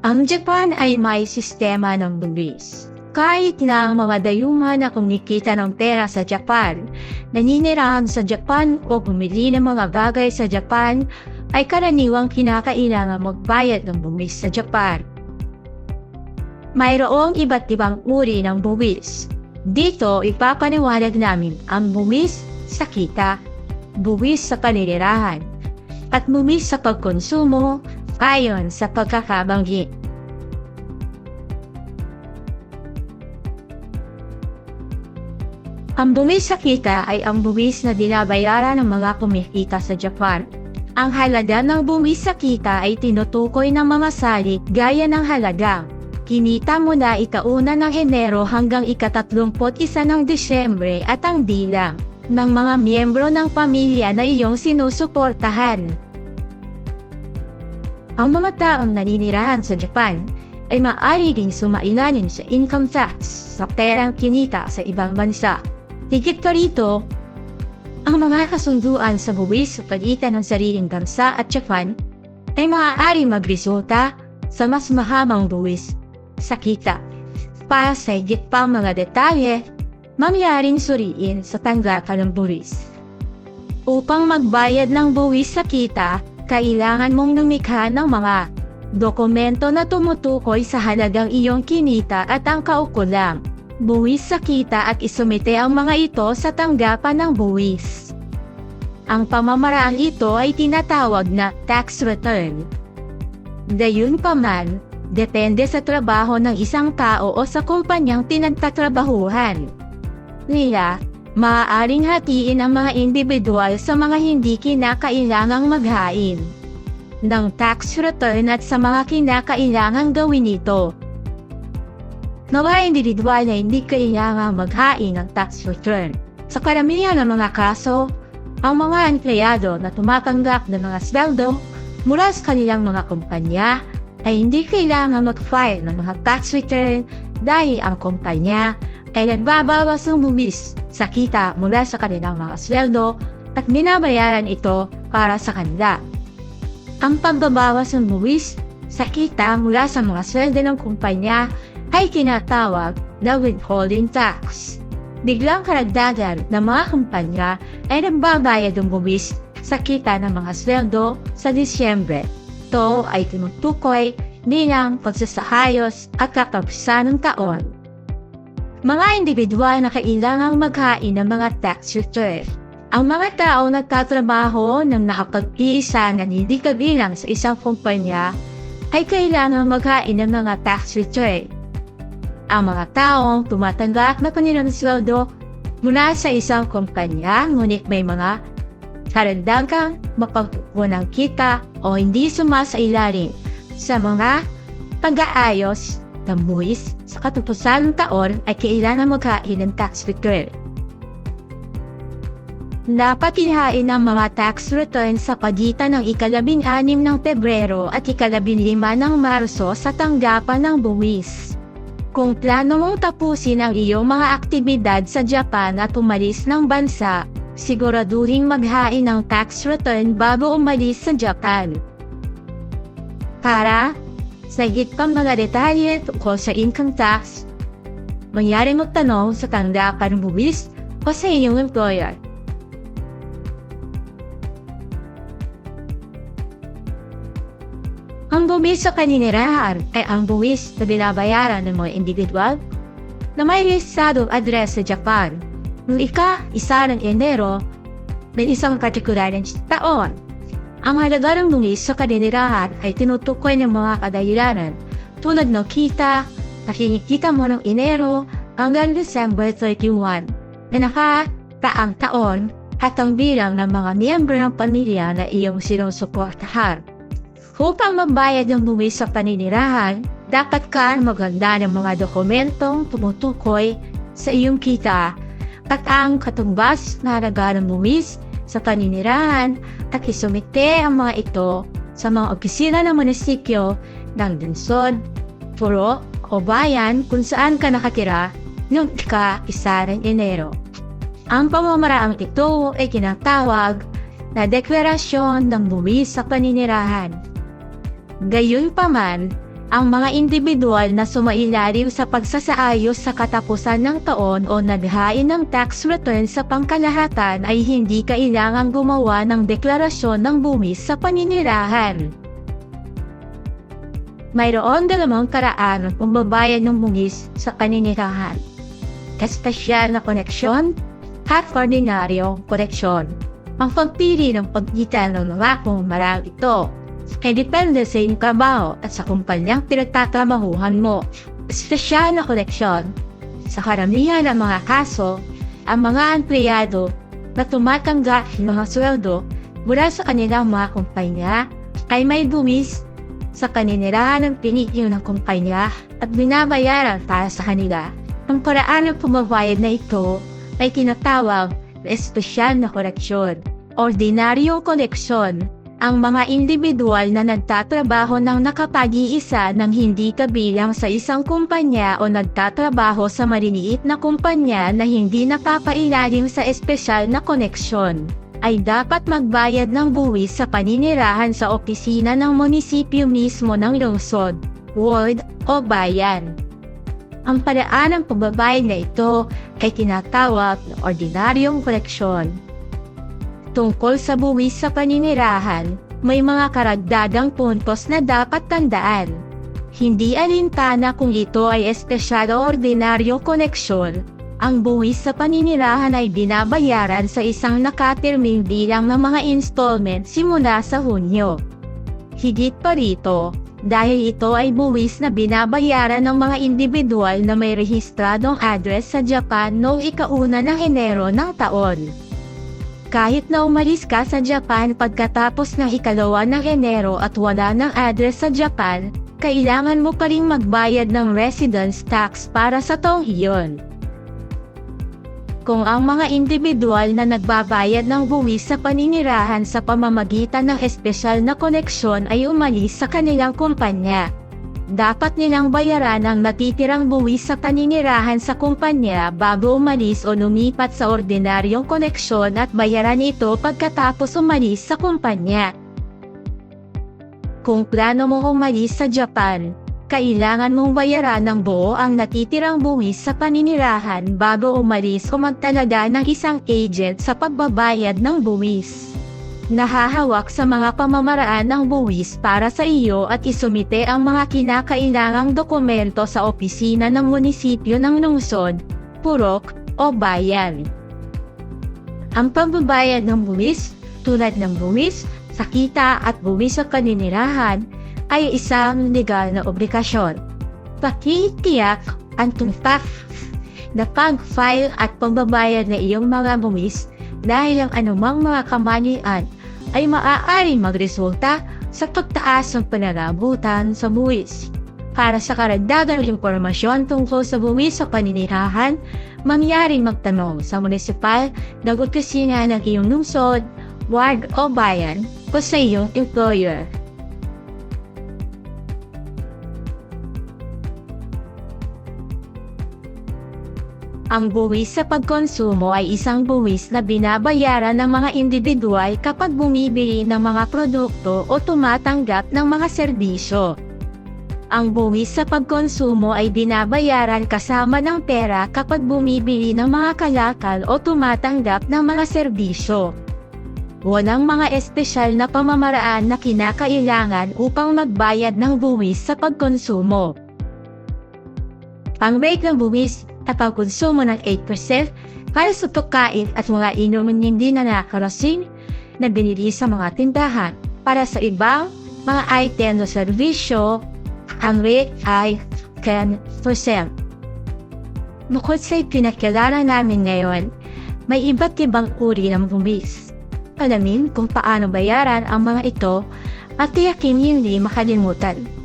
Ang Japan ay may sistema ng buwis. Kahit na ang mga dayuhan na kumikita ng pera sa Japan, naninirahan sa Japan o bumili ng mga bagay sa Japan, ay karaniwang kinakailangan magbayad ng buwis sa Japan. Mayroong iba't ibang uri ng buwis. Dito, ipapaniwalag namin ang buwis sa kita, buwis sa paninirahan, at buwis sa pagkonsumo ayon sa pagkakabanggit. Ang buwis sa kita ay ang buwis na dinabayaran ng mga kumikita sa Japan. Ang halaga ng buwis sa kita ay tinutukoy ng mga salik gaya ng halaga. Kinita mo na ikauna ng Enero hanggang ikatatlumpot isa ng Disyembre at ang bilang ng mga miyembro ng pamilya na iyong sinusuportahan. Ang mga taong naninirahan sa Japan ay maaari ding sumailalim sa income tax sa perang kinita sa ibang bansa. Higit pa rito, ang mga kasunduan sa buwis sa pagitan ng sariling bansa at Japan ay maaari magresulta sa mas mahamang buwis sa kita. Para sa higit pang mga detalye, mangyaring suriin sa tanggapan ng buwis. Upang magbayad ng buwis sa kita, kailangan mong lumikha ng mga dokumento na tumutukoy sa halagang iyong kinita at ang kaukulang buwis sa kita at isumite ang mga ito sa tanggapan ng buwis. Ang pamamaraan ito ay tinatawag na tax return. Gayunpaman, depende sa trabaho ng isang tao o sa kumpanyang pinagtatrabahuhan. Nila, maaaring hatiin ang mga individual sa mga hindi kinakailangang maghain ng tax return at sa mga kinakailangang gawin ito. Mga individual na hindi kailangang maghain ng tax return. Sa karamihan ng mga kaso, ang mga empleyado na tumatanggap ng mga sweldo mula sa kanilang mga kumpanya ay hindi kailangan mag-file ng mga tax return dahil ang kumpanya ay nagbabawas ng bumis sa kita mula sa kanilang mga sweldo at binabayaran ito para sa kanila. Ang pagbabawas ng buwis sa kita mula sa mga sweldo ng kumpanya ay kinatawag na withholding tax. Biglang karagdagan ng mga kumpanya ay nagbabayad ng buwis sa kita ng mga sweldo sa Disyembre. Ito ay tinutukoy bilang pagsasahayos at katapusan ng taon. Mga individual na kailangang maghain ng mga tax return. Ang mga tao nagtatrabaho ng nakapag-iisa na hindi kabilang sa isang kumpanya ay kailangang maghain ng mga tax return ang mga taong tumatanggap na kanilang sweldo mula sa isang kumpanya ngunit may mga karagdagang mapagpupunang kita o hindi sumasailalim sa mga pag-aayos ng buwis sa katapusan ng taon ay kailangan maghain ng tax return. Dapat ihain ang mga tax return sa pagitan ng ikalabing anim ng Pebrero at ikalabing lima ng Marso sa tanggapan ng buwis. Kung plano mong tapusin ang iyong mga aktibidad sa Japan at umalis ng bansa, siguraduhin maghain ng tax return bago umalis sa Japan. Para sa higit pang mga detalye tungkol sa income tax, mangyari magtanong sa tanggapan ng buwis o sa iyong employer. Ang buwis sa kaninirahan ay ang buwis na binabayaran ng mga individual na may rehisadong address sa Japan. Noong ika, isa ng Enero, may isang partikulareng taon. Ang halaga ng buwis sa kaninirahan ay tinutukoy ng mga kadahilanan tulad ng kita na kinikita mo ng Enero hanggang December 31 na nakataang taon at ang bilang ng mga miyembro ng pamilya na iyong sinusuportahan. Upang magbayad ng buwis sa paninirahan, dapat ka maganda ng mga dokumentong tumutukoy sa iyong kita at ang katumbas na halaga ng buwis sa paninirahan at isumite ang mga ito sa mga opisina ng munisipyo ng lungsod, puro o bayan kung saan ka nakatira noong ika-isa ng Enero. Ang pamamaraang ito ay kinatawag na deklarasyon ng buwis sa paninirahan. Gayunpaman, ang mga individual na sumailalim sa pagsasaayos sa katapusan ng taon o naghain ng tax return sa pangkalahatan ay hindi kailangang gumawa ng deklarasyon ng buwis sa paninirahan. Mayroon dalawang karaan kung babayad ng buwis sa paninirahan. Espesyal na koneksyon at ordinaryong koneksyon. Ang pagpili ng pagitan ng mga kung marami ito ay depende sa iyong trabaho at sa kumpanyang pinagtatrabahuhan mo. Espesyal na koneksyon. Sa karamihan ng mga kaso, ang mga empleyado na tumatanggap ng mga sweldo mula sa kanilang mga kumpanya ay may buwis sa kaninirahan ng pinigil ng kumpanya at binabayaran para sa kanila. Ang paraan ng pumabayad na ito ay tinatawag na espesyal na koleksyon, ordinaryong koleksyon ang mga individual na nagtatrabaho ng nakapag-iisa ng hindi kabilang sa isang kumpanya o nagtatrabaho sa maliliit na kumpanya na hindi napapailalim sa espesyal na koneksyon ay dapat magbayad ng buwis sa paninirahan sa opisina ng munisipyo mismo ng lungsod, ward o bayan. Ang paraan ng pagbabayad na ito ay tinatawag na ordinaryong koleksyon tungkol sa buwis sa paninirahan, may mga karagdagang puntos na dapat tandaan. Hindi alintana kung ito ay espesyal o ordinaryo koneksyon. Ang buwis sa paninirahan ay binabayaran sa isang nakaterming bilang ng mga installment simula sa Hunyo. Higit pa rito, dahil ito ay buwis na binabayaran ng mga individual na may rehistradong address sa Japan noong ikauna ng Enero ng taon. Kahit na umalis ka sa Japan pagkatapos ng ikalawa ng Enero at wala ng address sa Japan, kailangan mo pa rin magbayad ng residence tax para sa taong iyon. Kung ang mga individual na nagbabayad ng buwis sa paninirahan sa pamamagitan ng espesyal na koneksyon ay umalis sa kanilang kumpanya, dapat nilang bayaran ang natitirang buwis sa paninirahan sa kumpanya bago umalis o lumipat sa ordinaryong koneksyon at bayaran ito pagkatapos umalis sa kumpanya. Kung plano mo umalis sa Japan, kailangan mong bayaran ng buo ang natitirang buwis sa paninirahan bago umalis o magtalaga ng isang agent sa pagbabayad ng buwis. Nahahawak sa mga pamamaraan ng buwis para sa iyo at isumite ang mga kinakailangang dokumento sa opisina ng munisipyo ng lungsod, purok, o bayan. Ang pagbabayad ng buwis, tulad ng buwis, sa kita at buwis sa kaninirahan, ay isang legal na obligasyon. Pakitiyak ang tumpak na pag-file at pagbabayad na iyong mga buwis dahil ang anumang mga kamalian ay maaaring magresulta sa pagtaas ng pananabutan sa buwis. Para sa karagdagang impormasyon tungkol sa buwis sa paninirahan, mangyaring magtanong sa munisipal na opisina ng iyong lungsod, ward o bayan o sa iyong employer. Ang buwis sa pagkonsumo ay isang buwis na binabayaran ng mga individual kapag bumibili ng mga produkto o tumatanggap ng mga serbisyo. Ang buwis sa pagkonsumo ay binabayaran kasama ng pera kapag bumibili ng mga kalakal o tumatanggap ng mga serbisyo. Walang mga espesyal na pamamaraan na kinakailangan upang magbayad ng buwis sa pagkonsumo. Ang rate ng buwis at pagkonsumo ng 8% para sa pagkain at mga inumin hindi na nakarasin na binili sa mga tindahan. Para sa ibang mga item o serbisyo, ang rate ay 10%. Bukod sa pinakilala namin ngayon, may iba't ibang uri ng buwis. Alamin kung paano bayaran ang mga ito at tiyakin hindi makalimutan.